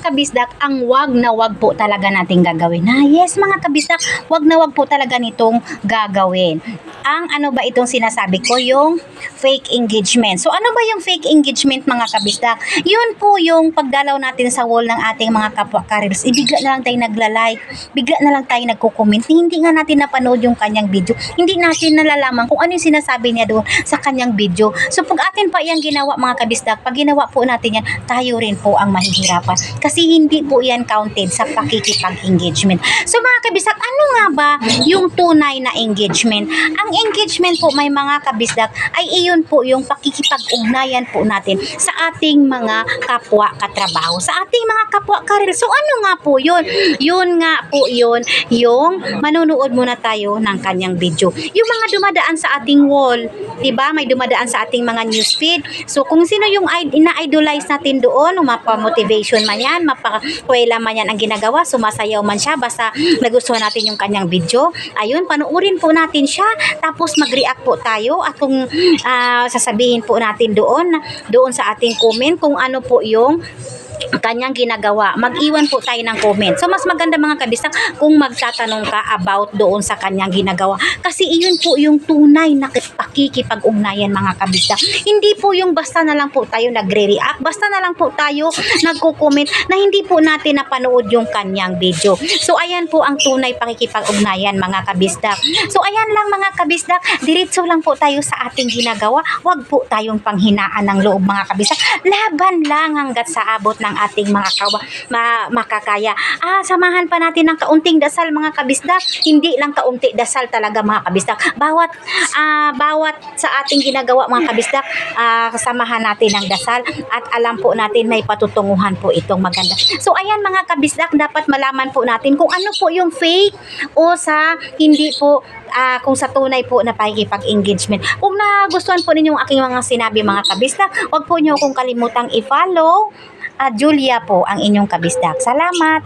kabisdak ang wag na wag po talaga nating gagawin. Na yes mga kabisdak, wag na wag po talaga nitong gagawin. Ang ano ba itong sinasabi ko, yung fake engagement. So ano ba yung fake engagement mga kabisdak? Yun po yung pagdalaw natin sa wall ng ating mga kapwa karils. Ibigla na lang tayo nagla-like, bigla na lang tayo nagko-comment. Hindi nga natin napanood yung kanyang video. Hindi natin nalalaman kung ano yung sinasabi niya doon sa kanyang video. So pag atin pa yan ginawa mga kabisdak, pag ginawa po natin yan, tayo rin po ang mahihirapan. Kasi hindi po yan counted sa pakikipag-engagement. So mga kabisdak, ano nga ba yung tunay na engagement? Ang engagement po may mga kabisdak ay iyon po yung pakikipag-ugnayan po natin sa ating mga kapwa katrabaho, sa ating mga kapwa karir. So ano nga po yun? Yun nga po yun, yung manonood muna tayo ng kanyang video. Yung mga dumadaan sa ating wall, 'di ba? May dumadaan sa ating mga newsfeed. So kung sino yung id- ina-idolize natin doon, mapa-motivation man yan, mapa-kwela man yan ang ginagawa, sumasayaw man siya, basta nagustuhan natin yung kanyang video. Ayun, panuorin po natin siya, tapos mag-react po tayo at kung ah, sasabihin po natin doon, doon sa ating comment kung ano po yung kanyang ginagawa. Mag-iwan po tayo ng comment. So, mas maganda mga kabisang kung magtatanong ka about doon sa kanyang ginagawa. Kasi iyon po yung tunay na pakikipag-ugnayan mga kabisang. Hindi po yung basta na lang po tayo nagre-react, basta na lang po tayo nagko-comment na hindi po natin napanood yung kanyang video. So, ayan po ang tunay pakikipag-ugnayan mga kabisdak. So, ayan lang mga kabisdak. Diretso lang po tayo sa ating ginagawa. Huwag po tayong panghinaan ng loob mga kabisdak. Laban lang hanggat sa abot ng ating mga kawa, ma- makakaya. Ah, samahan pa natin ng kaunting dasal mga kabisdak. Hindi lang kaunti dasal talaga mga kabisdak. Bawat ah, bawat sa ating ginagawa mga kabisdak, ah, kasamahan natin ng dasal at alam po natin may patutunguhan po itong maganda. So ayan mga kabisdak, dapat malaman po natin kung ano po yung fake o sa hindi po ah, kung sa tunay po na pakikipag-engagement. Kung nagustuhan po ninyo ang aking mga sinabi mga kabisdak, huwag po niyo akong kalimutang i-follow at Julia po ang inyong kabisdak. Salamat!